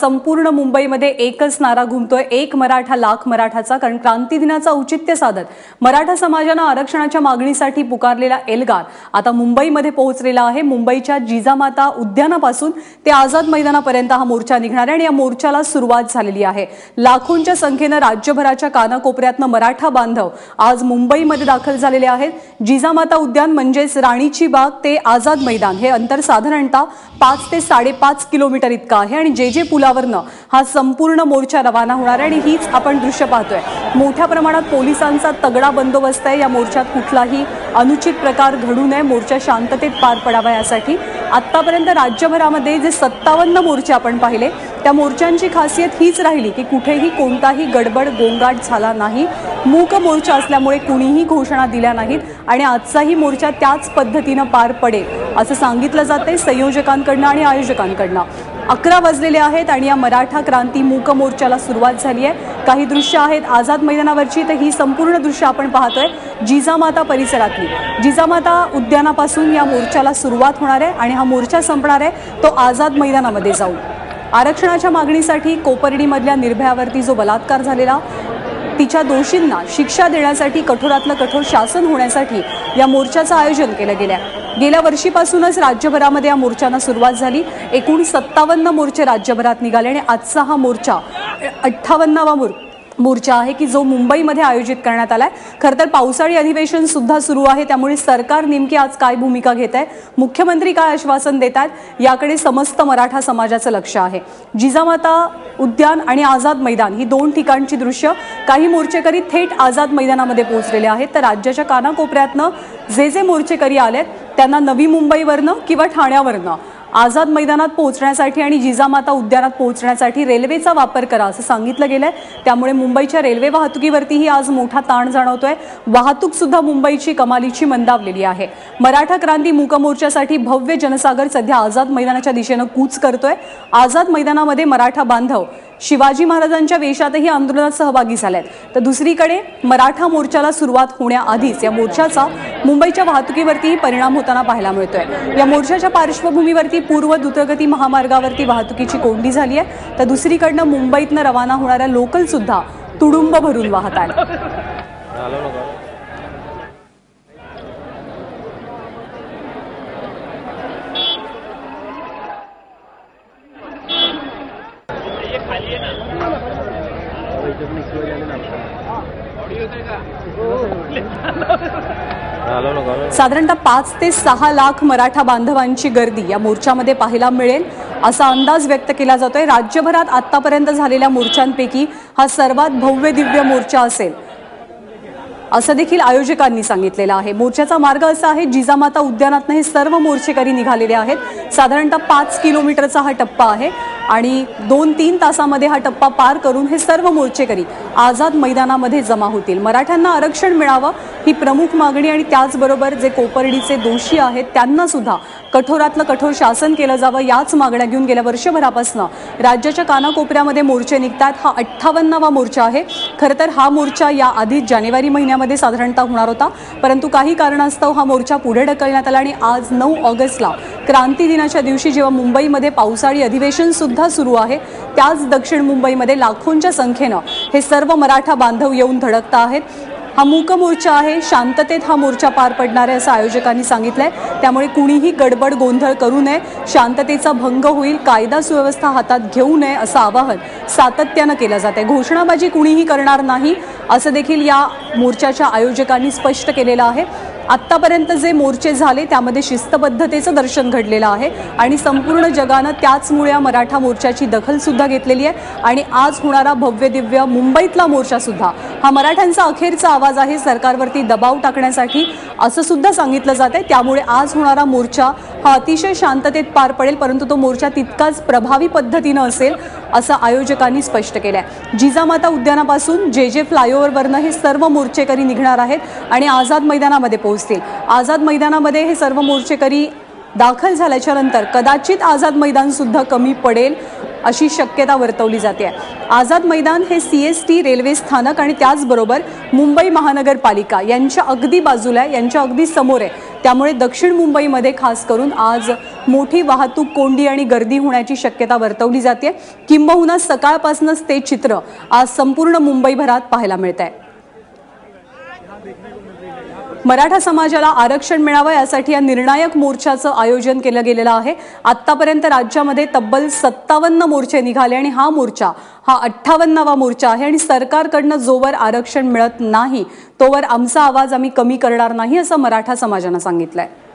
संपूर्ण मुंबईमध्ये एकच नारा घुमतोय एक मराठा लाख मराठाचा कारण क्रांती दिनाचं औचित्य साधत मराठा समाजानं आरक्षणाच्या मागणीसाठी पुकारलेला एल्गार आता मुंबईमध्ये पोहोचलेला आहे. मुंबईच्या जिजामाता उद्यानापासून ते आझाद मैदानापर्यंत हा मोर्चा निघणार आहे आणि या मोर्चाला सुरुवात झालेली आहे. लाखोंच्या संख्येनं राज्यभराच्या कानाकोपऱ्यातनं मराठा बांधव आज मुंबईमध्ये दाखल झालेले आहेत. जिजामाता उद्यान म्हणजेच राणीची बाग ते आझाद मैदान हे अंतर साधारणतः पाच ते साडेपाच किलोमीटर इतकं आहे आणि जे जे पुला पुलावरनं हा संपूर्ण मोर्चा रवाना होणार आहे आणि हीच आपण दृश्य पाहतोय. मोठ्या प्रमाणात पोलिसांचा तगडा बंदोबस्त आहे. या मोर्चात कुठलाही अनुचित प्रकार घडू नये. मोर्चा शांततेत पार पडावा यासाठी. आतापर्यंत राज्यभरामध्ये जे सत्तावन्न मोर्चे आपण पाहिले त्या मोर्चांची खासियत हीच राहिली की कुठेही कोणताही गडबड गोंगाट झाला नाही. मूक मोर्चा असल्यामुळे कुणीही घोषणा दिल्या नाहीत आणि आजचाही मोर्चा त्याच पद्धतीनं पार पडेल असं सांगितलं जाते संयोजकांकडनं आणि आयोजकांकडनं. अकरा वाजलेले आहेत आणि या मराठा क्रांती मूक मोर्चाला सुरुवात झाली आहे. काही दृश्य आहेत आझाद मैदानावरची तर ही संपूर्ण दृश्य आपण पाहतोय जिजामाता परिसरातली. जिजामाता उद्यानापासून या मोर्चाला सुरुवात होणार आहे आणि हा मोर्चा संपणार आहे तो आझाद मैदानामध्ये जाऊन. आरक्षणाच्या मागणीसाठी कोपर्डीमधल्या निर्भयावरती जो बलात्कार झालेला तिच्या दोषींना शिक्षा देण्यासाठी कठोरातलं कठोर शासन होण्यासाठी या मोर्चाचं आयोजन केलं गेलं आहे गेल्या वर्षीपासूनच राज्यभरामध्ये या मोर्चांना सुरुवात झाली. एकूण सत्तावन्न मोर्चे राज्यभरात निघाले आणि आजचा हा मोर्चा अठ्ठावन्नावा मोर मोर्चा आहे की जो मुंबईमध्ये आयोजित करण्यात आलाय. खरं तर पावसाळी अधिवेशन सुद्धा सुरू आहे त्यामुळे सरकार नेमकी आज काय भूमिका घेत आहे मुख्यमंत्री काय आश्वासन देत आहेत याकडे समस्त मराठा समाजाचं लक्ष आहे. जिजामाता उद्यान आणि आझाद मैदान ही दोन ठिकाणची दृश्य. काही मोर्चेकरी थेट आझाद मैदानामध्ये पोहोचलेले आहेत तर राज्याच्या कानाकोपऱ्यातनं जे जे मोर्चेकरी आलेत त्यांना नवी मुंबईवरनं किंवा ठाण्यावरनं आझाद मैदानात पोहोचण्यासाठी आणि जिजामाता उद्यानात पोहोचण्यासाठी रेल्वेचा वापर करा असं सांगितलं गेलं आहे त्यामुळे मुंबईच्या रेल्वे वाहतुकीवरतीही आज मोठा ताण जाणवतोय. वाहतूकसुद्धा मुंबईची कमालीची मंदावलेली आहे. मराठा क्रांती मूकमोर्चासाठी भव्य जनसागर सध्या आझाद मैदानाच्या दिशेनं कूच करतोय. आझाद मैदानामध्ये मराठा बांधव शिवाजी महाराजांच्या वेशातही आंदोलनात सहभागी झाल्यात. तर दुसरीकडे मराठा मोर्चाला सुरुवात होण्याआधीच या मोर्चाचा मुंबईच्या वाहतुकीवरतीही परिणाम होताना पाहायला मिळतोय. या मोर्चाच्या पार्श्वभूमीवरती पूर्व द्रुतगती महामार्गावरती वाहतुकीची कोंडी झाली आहे. तर दुसरीकडनं मुंबईतनं रवाना होणाऱ्या लोकल सुद्धा तुडुंब भरून वाहत आहेत. साधारणतः पाच ते सहा लाख मराठा बांधवांची गर्दी या मोर्चामध्ये पाहायला मिळेल असा अंदाज व्यक्त केला जातोय. राज्यभरात आतापर्यंत झालेल्या मोर्चांपैकी हा सर्वात भव्य दिव्य मोर्चा असेल असं देखील आयोजकांनी सांगितलेलं आहे. मोर्चाचा मार्ग असा आहे जिजामाता उद्यानातनं हे सर्व मोर्चेकरी निघालेले आहेत. साधारणतः पाच किलोमीटरचा हा टप्पा आहे. आणि दोन तीन तासामध्ये हा टप्पा पार करून हे सर्व मोर्चेकरी आझाद मैदानामध्ये जमा होतील. मराठ्यांना आरक्षण मिळावं ही प्रमुख मागणी आणि त्याचबरोबर जे कोपर्डीचे दोषी आहेत त्यांना सुद्धा कठोरातलं कठोर शासन केलं जावं याच मागण्या घेऊन गेल्या वर्षभरापासून राज्याच्या कानाकोपऱ्यामध्ये मोर्चे निघतात. हा अठ्ठावन्नावा मोर्चा आहे. खरं तर हा मोर्चा या आधीच जानेवारी महिन्यामध्ये साधारणतः होणार होता. परंतु काही कारणास्तव हा मोर्चा पुढे ढकलण्यात आला आणि आज नऊ ऑगस्टला क्रांती दिनाच्या दिवशी जेव्हा मुंबईमध्ये पावसाळी अधिवेशन सुद्धा सुरू आहे त्याच दक्षिण मुंबईमध्ये लाखोंच्या संख्येनं हे सर्व मराठा बांधव येऊन धडकता आहेत. हा मूक मोर्चा आहे शांततेत हा मोर्चा पार पडणार आहे असं आयोजकांनी सांगितलंय. त्यामुळे कुणीही गडबड गोंधळ करू नये शांततेचा भंग होईल कायदा सुव्यवस्था हातात घेऊ नये असं आवाहन सातत्यानं केलं जात आहे. घोषणाबाजी कुणीही करणार नाही असं देखील या मोर्चाच्या आयोजकांनी स्पष्ट केलेलं आहे. आत्तापर्यंत जे मोर्चे झाले त्यामध्ये शिस्तबद्धतेचं दर्शन घडलेलं आहे आणि संपूर्ण जगानं त्याचमुळे या मराठा मोर्चाची दखलसुद्धा घेतलेली आहे. आणि आज होणारा भव्य दिव्य मुंबईतला मोर्चासुद्धा हा मराठ्यांचा अखेरचा आवाज आहे. सरकारवरती दबाव टाकण्यासाठी असं सुद्धा सांगितलं जात आहे. त्यामुळे आज होणारा मोर्चा हा अतिशय शांततेत पार पडेल परंतु तो मोर्चा तितकाच प्रभावी पद्धतीनं असेल असं आयोजकांनी स्पष्ट केलं आहे जिजामाता उद्यानापासून जे जे फ्लायओव्हरवरनं हे सर्व मोर्चेकरी निघणार आहेत आणि आझाद मैदानामध्ये पोहोचतील. आझाद मैदानामध्ये हे सर्व मोर्चेकरी दाखल झाल्याच्यानंतर कदाचित आझाद मैदान सुद्धा कमी पडेल अशी शक्यता वर्तवली जाते. आझाद मैदान हे सी एस टी रेल्वे स्थानक आणि त्याचबरोबर मुंबई महानगरपालिका यांच्या अगदी बाजूला आहे यांच्या अगदी समोर आहे. त्यामुळे दक्षिण मुंबईमध्ये खास करून आज मोठी वाहतूक कोंडी आणि गर्दी होण्याची शक्यता वर्तवली जाते. किंबहुना सकाळपासूनच ते चित्र आज संपूर्ण मुंबईभरात पाहायला मिळत आहे मराठा समाजाला आरक्षण मिळावं यासाठी या निर्णायक मोर्चाचं आयोजन केलं गेलेलं आहे. आतापर्यंत राज्यामध्ये तब्बल सत्तावन्न मोर्चे निघाले आणि हा मोर्चा हा अठ्ठावन्नावा मोर्चा आहे आणि सरकारकडनं जोवर आरक्षण मिळत नाही तोवर आमचा आवाज आम्ही कमी करणार नाही असं मराठा समाजानं आहे